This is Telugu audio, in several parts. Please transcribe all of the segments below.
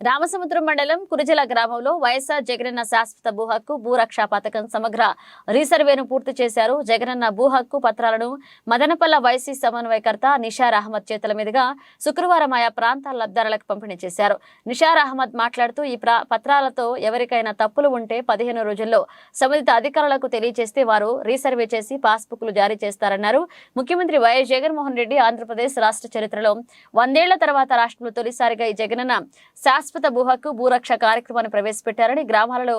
రామసముద్రం మండలం కురిజల గ్రామంలో వైఎస్ఆర్ జగనన్న శాశ్వత భూ హక్కు భూరక్షా పథకం సమగ్ర రీసర్వేను పూర్తి చేశారు. జగనన్న భూ హక్కు పత్రాలను మదనపల్ల వైసీ సమన్వయకర్త నిషార్ అహ్మద్ చేతుల మీదుగా శుక్రవారం ఆయా ప్రాంతాల లబ్ధారులకు పంపిణీ చేశారు. నిషార్ అహ్మద్ మాట్లాడుతూ ఈ పత్రాలతో ఎవరికైనా తప్పులు ఉంటే పదిహేను రోజుల్లో సంబంధిత అధికారులకు తెలియజేస్తే వారు రీసర్వే చేసి పాస్బుక్లు జారీ చేస్తారన్నారు. ముఖ్యమంత్రి వైఎస్ జగన్మోహన్ రెడ్డి ఆంధ్రప్రదేశ్ రాష్ట్ర చరిత్రలో వందేళ్ళ తర్వాత రాష్ట్రంలో తొలిసారిగా ఈ జగనన్న శాశ్వత భూహక్కు భూరక్ష కార్యక్రమాన్ని ప్రవేశపెట్టారని గ్రామాలలో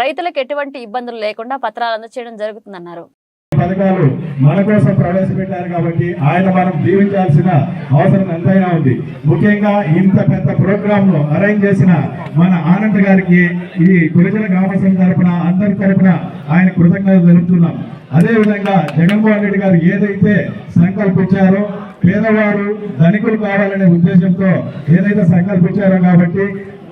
రైతులకు ఎటువంటి ఇబ్బందులు లేకుండా పత్రాలు అందజేయడం జరుగుతుందన్నారు. పథకాలు మన కోసం ప్రవేశపెట్టారు కాబట్టి ఆయన మనం జీవించాల్సిన అవసరం ఎంతైనా ఉంది. ముఖ్యంగా ఇంత పెద్ద ప్రోగ్రామ్ను అరేంజ్ చేసిన మన ఆనంద్ గారికి ఈ గురిజన గ్రామ తరపున అందరి తరపున ఆయన కృతజ్ఞతలు తెలుపుతున్నాం. అదే విధంగా జగన్మోహన్ రెడ్డి గారు ఏదైతే సంకల్పించారో పేదవారు ధనికులు కావాలనే ఉద్దేశంతో ఏదైతే సంకల్పించారో కాబట్టి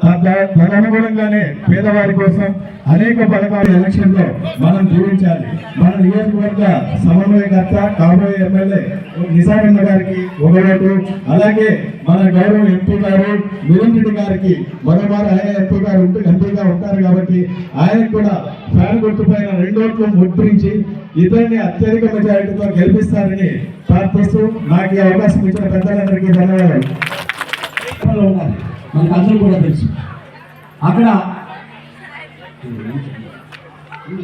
తదనుగుణంగానే పేదవారి కోసం అనేక పథకాలు ఎలక్షన్లో మనం జీవించాలి. మన నియోజకవర్గ సమన్వయకర్త కాబోయే ఎమ్మెల్యే నిజామన్న గారికి ఒక ఓటు అలాగే మన గౌరవ ఎంపీ గారు మిథున్ రెడ్డి గారికి మరోమారు ఆయన ఎంపీ గారు ఉంటూ ఎంపీగా ఉంటారు కాబట్టి ఆయనకు కూడా ఫ్యాన్ గుర్తుపైన రెండు ఓట్లు ముద్రించి ఇతరుని అత్యధిక మెజారిటీతో గెలిపిస్తారని ప్రార్థిస్తూ నాకు ఈ అవకాశం ఇచ్చిన పెద్దలందరికీ ధన్యవాదాలు. ఉన్నారు మనకు అందరూ కూడా తెలుసు. అక్కడ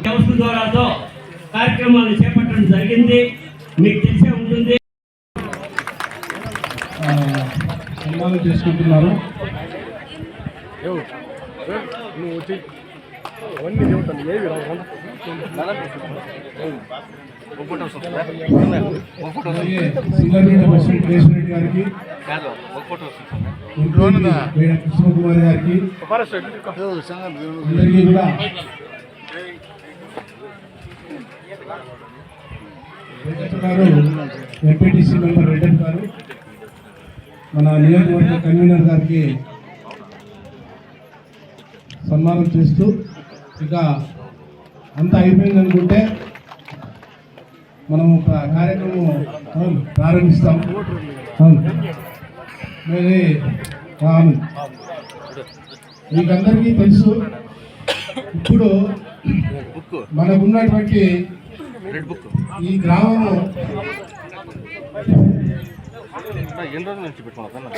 వ్యవస్థ ద్వారాతో కార్యక్రమాలను చేపట్టడం జరిగింది. మీకు తెలిసే ఉంటుంది. సన్మానం చేసుకుంటున్నారు. అలాగే సింగరేణి బస్సు రెడ్డి గారికి వేడ కృష్ణకుమారి గారికి అందరికీ కూడా వెంకట గారు ఎంపీటీసీ మెంబర్ రెడ్డి గారు మన నియోజకవర్గ కన్వీనర్ గారికి సన్మానం చేస్తూ ఇక అంతా అయిపోయింది మనం ఒక కార్యక్రమం ప్రారంభిస్తాం. మీకందరికీ తెలుసు ఇప్పుడు మనకున్నటువంటి ఈ గ్రామము ఎన్ని రోజుల నుంచి పెట్టుకున్నా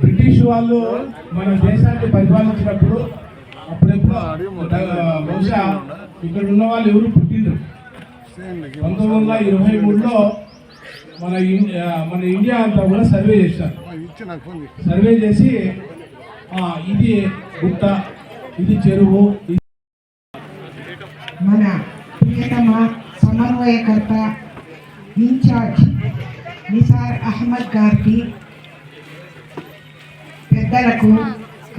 బ్రిటిష్ వాళ్ళు మన దేశాన్ని పరిపాలించినప్పుడు అప్పుడెప్పుడు బహుశా ఇక్కడ ఉన్న వాళ్ళు ఎవరు పుట్టిండ్రు? పంతొమ్మిది వందల ఇరవై మూడులో మన ఇండియా మన ఇండియా అంతా కూడా సర్వే చేశారు. సర్వే చేసి ఆ, ఇది గుట్ట ఇది చెరువు మన ప్రియతమ సమన్వయకర్త ఇన్ఛార్జ్ నిసార్ అహ్మద్ గారికి పెద్దలకు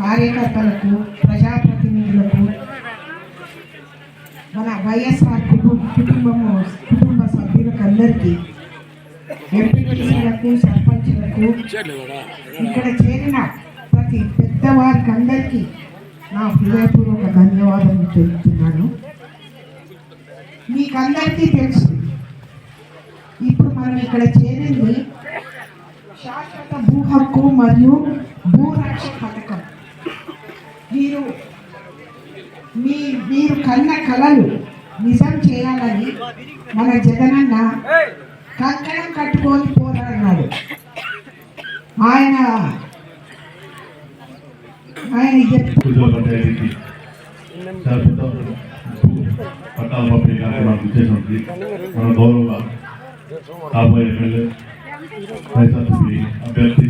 కార్యకర్తలకు ప్రజాప్రతినిధులకు మన వైఎస్ఆర్ కుటుంబ కుటుంబము కుటుంబ సభ్యులకు అందరికీ ఎంపీటీసీలకు సర్పంచ్లకు ఇక్కడ చేరిన ప్రతి పెద్దవారికి అందరికీ నా హృదయపూర్వక ధన్యవాదాలు తెలుపుతున్నాను. మీకందరికీ తెలుసు ఇప్పుడు మనం ఇక్కడ చేరింది శాశ్వత భూ హక్కు మరియు భూరక్ష పథకం. మీరు మీ మీరు కన్న కళలు నిజం చేయాలని మన జగనన్న కంకణం కట్టుకొని పోరాడినాడు. ఆయన ఆయన పట్టాల పంపిణీ కార్యక్రమానికి మన గౌరవ కాబోయే ఎమ్మెల్యే వైఎస్ఆర్సీపీ అభ్యర్థి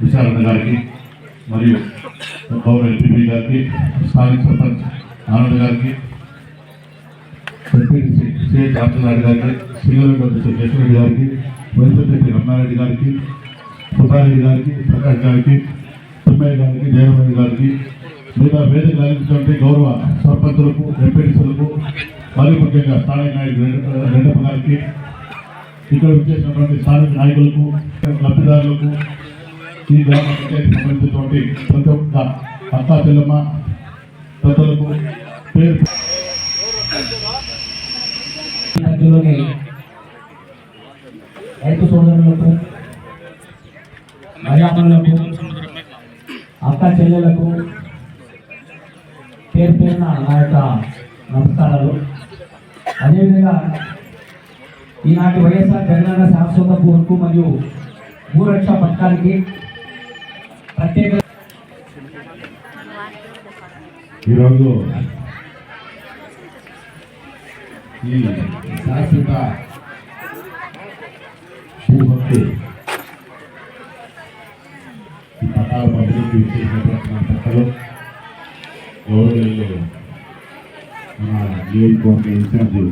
విశారణ గారికి మరియు గౌరవ ఎంపీపీ గారికి స్థానిక సర్పంచ్ ఆనంద్ గారికి ఎంపీటీసీ సిహెచ్ ఆర్చనాయుడు గారికి శ్రీలంక జయశ్వరెడ్డి గారికి వైఎస్ ఎంపీ రమణారెడ్డి గారికి సుబ్బారెడ్డి గారికి ప్రకాష్ గారికి తిమ్మయ్య గారికి జయరామరెడ్డి గారికి మిగతా వేదిక అందించినటువంటి గౌరవ సర్పంచులకు ఎంపీటీసీలకు మరియు ముఖ్యంగా స్థానిక నాయకులు రెడ్డ- రెడ్డప్ప గారికి ఇక్కడ వచ్చేసినటువంటి స్థానిక నాయకులకు లబ్ధిదారులకు ఈ గ్రామ పంచాయతీ సంబంధించినటువంటి ప్రతి ఒక్క అక్కా చెల్లమ్మ పెద్దలకు పేరు రైతు సోదరులకు మర్యాదలకు అక్క చెల్లెలకు పేరు పేరున నా యొక్క నమస్కారాలు. అదేవిధంగా ఈనాటి వైఎస్ఆర్ జగనన్న శాశ్వత భూహక్కు మరియు భూరక్ష పథకానికి ప్రత్యేక ఈరోజు ఈ శాశ్వత భూ ఈ పట్టాల పంపిణీకి చేసినటువంటి మన పెద్దలు గౌరవీయులు మన నియోజకవర్గ ఇన్ఛార్జి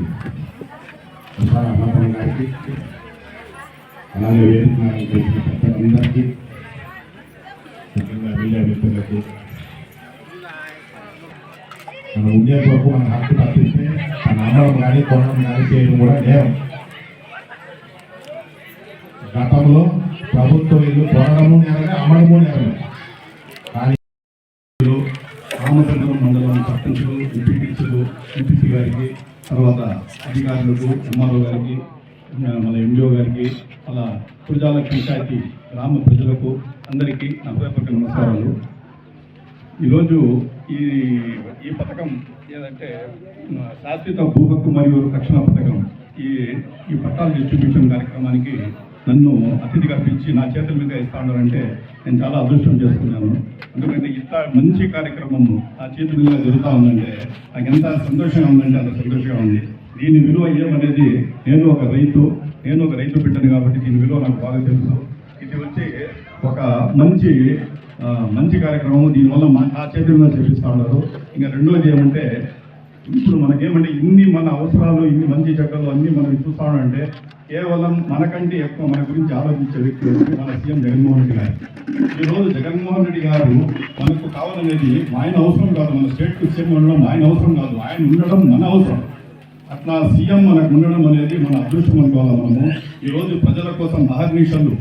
ప్రసార అనంతరం గారికి అలాగే వేదిక చేసిన పెద్దలందరికీ మీడియా మిత్రులకు మన ఉండే కొరకు మన హక్కు తప్పిస్తే మన అమ్మడం కానీ కొనడం కానీ చేయడం కూడా నేరం. గతంలో ప్రభుత్వ ఇల్లు కొనడము నేరమే అమ్మడము నేరమే. కానీ రామచంద్రం మండలం సర్పంచులు ఎంపీటీసీలు గారికి తర్వాత అధికారులకు ఎంఆర్ఓ గారికి మన ఎండిఓ గారికి అలా కుర్జాల పంచాయతీ గ్రామ ప్రజలకు అందరికీ నా హృదయపూర్వక నమస్కారాలు. ఈరోజు ఈ ఈ పథకం ఏదంటే శాశ్వత భూహక్కు మరియు రక్షణ పథకం. ఈ ఈ పట్టాల డిస్ట్రిబ్యూషన్ కార్యక్రమానికి నన్ను అతిథిగా పిలిచి నా చేతుల మీద ఇస్తా ఉన్నారంటే నేను చాలా అదృష్టం చేసుకున్నాను. ఎందుకంటే ఇంత మంచి కార్యక్రమం నా చేతుల మీద జరుగుతూ ఉందంటే నాకు ఎంత సంతోషంగా ఉందంటే అంత సంతోషంగా ఉంది. దీని విలువ ఏమనేది నేను ఒక రైతు నేను ఒక రైతు బిడ్డను కాబట్టి దీని విలువ నాకు బాగా తెలుసు. ఇది వచ్చి ఒక మంచి మంచి కార్యక్రమం దీనివల్ల మా నా చేతుల మీద చేపిస్తా ఉన్నారు. ఇంకా రెండోది ఏమంటే ఇప్పుడు మనకేమంటే ఇన్ని మన అవసరాలు ఇన్ని మంచి చెడ్డలు అన్నీ మనం చూస్తా కేవలం మనకంటే ఎక్కువ మన గురించి ఆలోచించే వ్యక్తి మన సీఎం జగన్మోహన్ రెడ్డి గారు. ఈరోజు జగన్మోహన్ రెడ్డి గారు మనకు కావాలనేది ఆయన అవసరం కాదు. మన స్టేట్ సీఎం ఉండడం ఆయన అవసరం కాదు. ఆయన ఉండడం మన అవసరం. అట్లా సీఎం మనకు ఉండడం అనేది మన అదృష్టం అనుకోవాలి మనము ఈరోజు ప్రజల కోసం మహర్నిషలు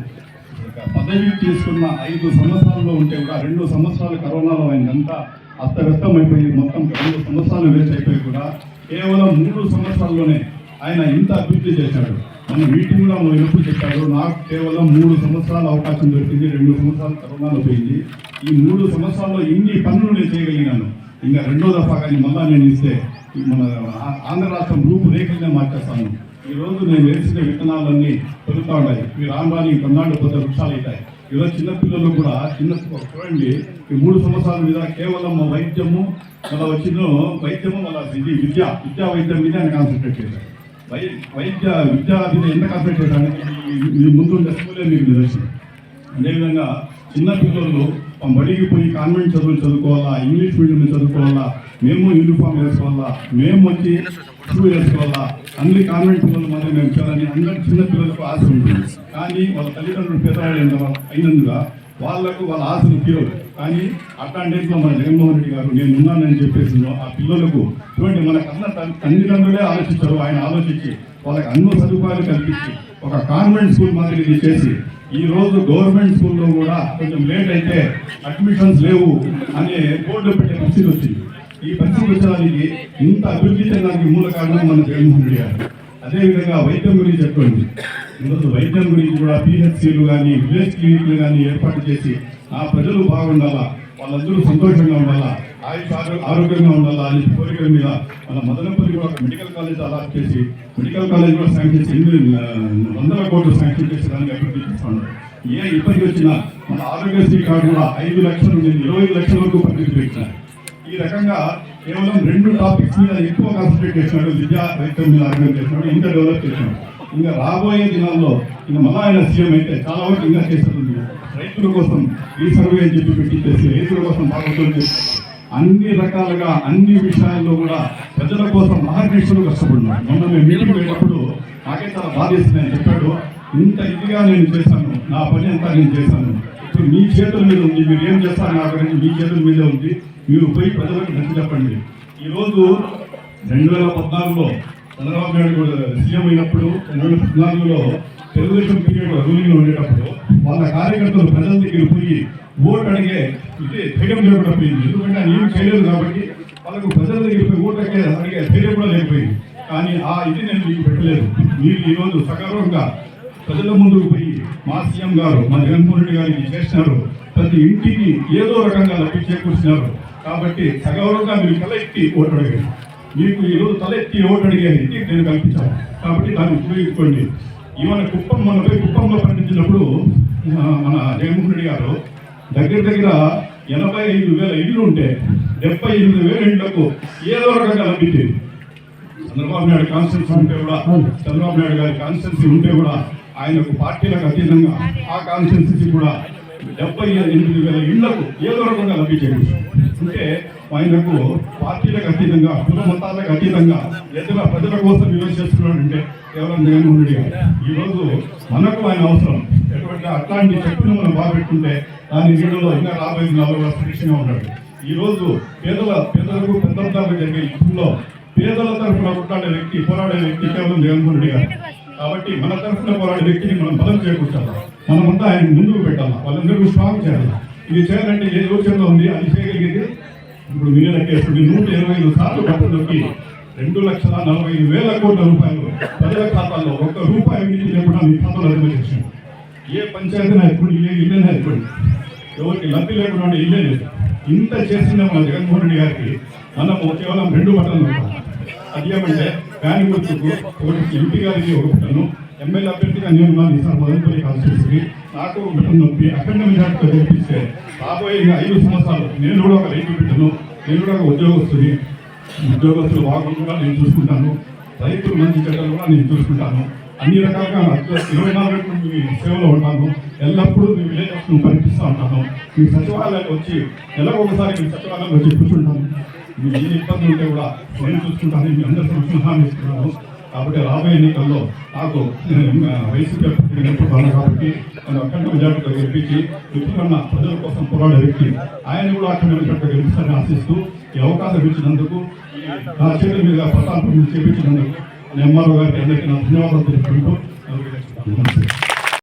పదవి తీసుకున్న ఐదు సంవత్సరాల్లో ఉంటే కూడా రెండు సంవత్సరాలు కరోనాలో ఆయనంతా అస్తవ్యస్తం అయిపోయి మొత్తం రెండు సంవత్సరాలు వేస్ట్ అయిపోయి కూడా కేవలం మూడు సంవత్సరాల్లోనే ఆయన ఇంత అభివృద్ధి చేశాడు. మన మీటింగ్లో మనం ఎప్పుడు చెప్పాడు నాకు కేవలం మూడు సంవత్సరాల అవకాశం దొరికింది రెండు సంవత్సరాలు కరోనాలో పోయింది. ఈ మూడు సంవత్సరాల్లో ఇన్ని పనులు నేను చేయగలిగినాను ఇంకా రెండో దఫా కానీ మళ్ళా నేను ఇస్తే మన ఆంధ్ర రాష్ట్రం రూపురేఖలనే మార్చేస్తాను. ఈ రోజు నేను వేసిన విత్తనాలన్నీ పెరుగుతూ ఉన్నాయి. ఈ రాంబాని కొన్నాళ్ళు పెద్ద వృక్షాలు అవుతాయి ఈరోజు చిన్నపిల్లలు కూడా చిన్న చూడండి. ఈ మూడు సంవత్సరాల మీద కేవలం వైద్యము మళ్ళీ వచ్చిన వైద్యము మళ్ళీ ఇది విద్య విద్యా వైద్యం మీద ఆయన కాన్సన్ట్రేట్ చేశారు. వై వైద్య విద్యా మీద ఎంత కాన్సన్ట్రేట్ చేశారంటే ఈ- ముందు ఉండే స్కూలే మీకు నిదర్శనం అదేవిధంగా చిన్న పిల్లలు బడికి పోయి కాన్వెంట్ చదువులు చదువుకోవాలా ఇంగ్లీష్ మీడియం చదువుకోవాలా మేము యూనిఫామ్ వేసుకోవాలా మేము వచ్చి షూ వేసుకోవాలా అన్ని కాన్వెంట్ పిల్లలు మాత్రం మేము చేయాలని అందరి చిన్న పిల్లలకు ఆశ ఉంటుంది. కానీ వాళ్ళ తల్లిదండ్రులు పేదవాళ్ళు అయినందుగా వాళ్ళకు వాళ్ళ ఆశలు తీరవు. కానీ అట్లాంటి మన జగన్మోహన్ రెడ్డి గారు నేను ఉన్నానని చెప్పేసి ఆ పిల్లలకు చూడండి మన కన్న తల్లిదండ్రులే ఆలోచించారు. ఆయన ఆలోచించి వాళ్ళకి అన్ని సదుపాయాలు కల్పించి ఒక కాన్వెంట్ స్కూల్ మాదిరి చేసి ఈ రోజు గవర్నమెంట్ స్కూల్లో కూడా కొంచెం లేట్ అయితే అడ్మిషన్స్ లేవు అనే బోర్డు పెట్టే పరిస్థితి వచ్చింది. ఈ పరిస్థితి వచ్చడానికి ఇంత అభివృద్ధి చెందడానికి మూల కారణం మన జగన్మోహన్ రెడ్డి గారు. అదేవిధంగా వైద్యం గురించి చెప్పండి ఈరోజు వైద్యం గురించి కూడా పిహెచ్సిలు కానీ విలేజ్ క్లినిక్లు కానీ ఏర్పాటు చేసి ఆ ప్రజలు బాగుండాలా? వాళ్ళందరూ సంతోషంగా ఉండాలా? ఆయుష్ ఆరోగ్యంగా ఉండాలా అని కోరికల మీద మన మదనపల్లి కూడా మెడికల్ కాలేజ్ అలా చేసి మెడికల్ కాలేజ్ కూడా శాంక్షన్ చేసి ఎనిమిది వందల కోట్లు శాంక్షన్ చేసి దానికి అభివృద్ధి చేస్తున్నాడు ఏ ఇబ్బంది వచ్చినా మన ఆరోగ్యశ్రీ కార్డు కూడా ఐదు లక్షల నుండి ఇరవై లక్షల వరకు పరిమితి పెట్టిన. ఈ రకంగా కేవలం రెండు టాపిక్స్ మీద ఎక్కువ కాన్సన్ట్రేట్ చేసినాడు విద్యా వైద్యం మీద ఆరోగ్యం చేసినాడు ఇంకా డెవలప్ చేసినాడు. ఇంకా రాబోయే దినాల్లో ఇంకా మళ్ళా ఆయన సీఎం అయితే చాలా వరకు ఇంకా చేస్తుంది రైతుల కోసం ఈ సర్వే అని చెప్పి పెట్టి చేస్తే రైతుల కోసం బాగుంటుంది. అన్ని రకాలుగా అన్ని విషయాల్లో కూడా ప్రజల కోసం మహాకృష్ణులు కష్టపడినాడు మొన్న మేము మీటింగ్ వెళ్ళినప్పుడు నాకే చాలా బాధేస్తుంది అని చెప్పాడు. ఇంత ఇదిగా నేను చేశాను. నా పని అంతా నేను చేశాను. ఇప్పుడు మీ చేతుల మీద ఉంది. మీరు ఏం చేస్తారు నా గురించి మీ చేతుల మీదే ఉంది. మీరు పోయి ప్రజలకు నచ్చి చెప్పండి. ఈరోజు రెండు వేల పద్నాలుగులో చంద్రబాబు నాయుడు కూడా సీఎం అయినప్పుడు రెండు వేల పద్నాలుగులో తెలుగుదేశం పీరియడ్ రూలింగ్ ఉండేటప్పుడు వాళ్ళ కార్యకర్తలు ప్రజల దగ్గర పోయి ఓటు అడిగే ఇది ధైర్యం లేకపోయింది ఎందుకంటే ఆయన ఏం చేయలేదు కాబట్టి వాళ్ళకు ప్రజల దగ్గర పోయి ఓటు అడిగే అడిగే ధైర్యం కూడా లేకపోయింది. కానీ ఆ ఇది నేను మీకు పెట్టలేదు. మీరు ఈరోజు సకాలంగా ప్రజల ముందుకు పోయి మా సీఎం గారు మా జగన్మోహన్ రెడ్డి గారికి చేసినారు ప్రతి ఇంటికి ఏదో రకంగా లబ్ధి చేకూర్చినారు. కాబట్టి సగౌరవంగా మీరు కల ఎత్తి ఓటు అడిగారు మీకు ఈరోజు తలెత్తి ఓటు అడిగేది నేను కల్పించాను కాబట్టి దాన్ని ఉపయోగించుకోండి. ఈవెన కుప్పం మనపై కుప్పంలో పండించినప్పుడు మన జగన్మోహన్ రెడ్డి గారు దగ్గర దగ్గర ఎనభై ఐదు వేల ఇళ్ళు ఉంటే డెబ్బై ఎనిమిది వేల ఇళ్ళకు ఏదో రకంగా లభించేది. చంద్రబాబు నాయుడు కాన్స్టిట్యూన్సీ ఉంటే కూడా చంద్రబాబు నాయుడు గారి కాన్స్టిట్యూన్సీ ఉంటే కూడా ఆయనకు పార్టీలకు అతీతంగా ఆ కాన్స్టిట్యూన్సీ కూడా డెబ్బై ఎనిమిది వేల ఇళ్ళకు ఏదో రకంగా లభించేది అంటే ఆయనకు పార్టీలకు అతీతంగా కుల మతాలకు అతీతంగా ఎదురు ప్రజల కోసం వివరణ చేస్తున్నాడంటే కేవలం జగన్మోహన్ రెడ్డి గారు. ఈ మనకు ఆయన అవసరం. ఎటువంటి అట్లాంటి శక్తిని మనం బాగుపెట్టుకుంటే దాని నీళ్ళలో ఇంకా రాబోయే నాలుగు సురక్షంగా ఉంటాడు ఈరోజు పేదల పేదలకు పెద్ద జరిగే ఇప్పుడు పేదల తరఫున కొట్లాడే వ్యక్తి పోరాడే వ్యక్తి కేవలం జగన్మోహన్ రెడ్డి గారు. కాబట్టి మన తరఫున పోరాడే వ్యక్తిని మనం బలం చేకూర్చాలా? మనమంతా ఆయన ముందుకు పెట్టాలా? వాళ్ళందరూ స్ట్రాంగ్ చేయాలి? ఇది చేయాలంటే ఏ యోచనలో ఉంది? అది చేయగలిగేది? ఇప్పుడు మీరు లెక్కేస్తుంది నూట ఇరవై ఐదు సార్లు డబ్బులకి రెండు లక్షల నలభై ఐదు వేల కోట్ల రూపాయలు ప్రజల ఖాతాల్లో ఒక్క రూపాయి విడిచి లేకుండా మీ ఖాతాలో జమ చేశాను ఏ పంచాయతీ నాయకుడు ఏ ఇల్లే నాయకుడు? ఎవరికి లబ్ధి లేకుండా ఇల్లే లేదు. ఇంత చేసిన మన జగన్మోహన్ రెడ్డి గారికి. మనము కేవలం రెండు బట్టలు అది ఏమంటే కానీ గుర్తుకు ఒకటి ఎంపీ గారికి ఒక ఎమ్మెల్యే అభ్యర్థిగా నేను నా ఈసారి మొదలుపల్లి కాన్స్టిట్యూన్సీ నాకు ఒక నొప్పి అఖండ మెజార్టీతో గెలిపిస్తే రాబోయే ఐదు సంవత్సరాలు నేను కూడా ఒక రైతు బిడ్డను నేను కూడా ఒక ఉద్యోగస్తుని. ఉద్యోగస్తులు బాగుండగా నేను చూసుకుంటాను. రైతులు మంచి చెడ్డలు కూడా నేను చూసుకుంటాను. అన్ని రకాలుగా ఇరవై నాలుగు మీ సేవలో ఉంటాను. ఎల్లప్పుడూ మీ విలేజెస్ను కనిపిస్తూ ఉంటాను. మీ సచివాలయానికి వచ్చి నెలకు ఒకసారి మీ సచివాలయంలో వచ్చి కూర్చుంటాను. మీ ఏ ఇబ్బంది ఉంటే కూడా నేను చూసుకుంటాను మీ అందరి సమస్యలు హామీ ఇస్తున్నాను. కాబట్టి రాబోయే ఎన్నికల్లో నాకు వైసీపీ అభ్యర్థిగా కాబట్టి నన్ను అఖండ మెజార్టీతో గెలిపించి విపులన్న ప్రజల కోసం పోరాడే వ్యక్తి ఆయన కూడా అఖండ మెజార్టీతో గెలిపిస్తారని ఆశిస్తూ ఈ అవకాశం ఇచ్చినందుకు నా చేతుల మీద ప్రతాపం చేపించినందుకు ఎంఆర్ఓ గారికి అందరికీ నా ధన్యవాదాలు తెలుపుకుంటూ నమస్తే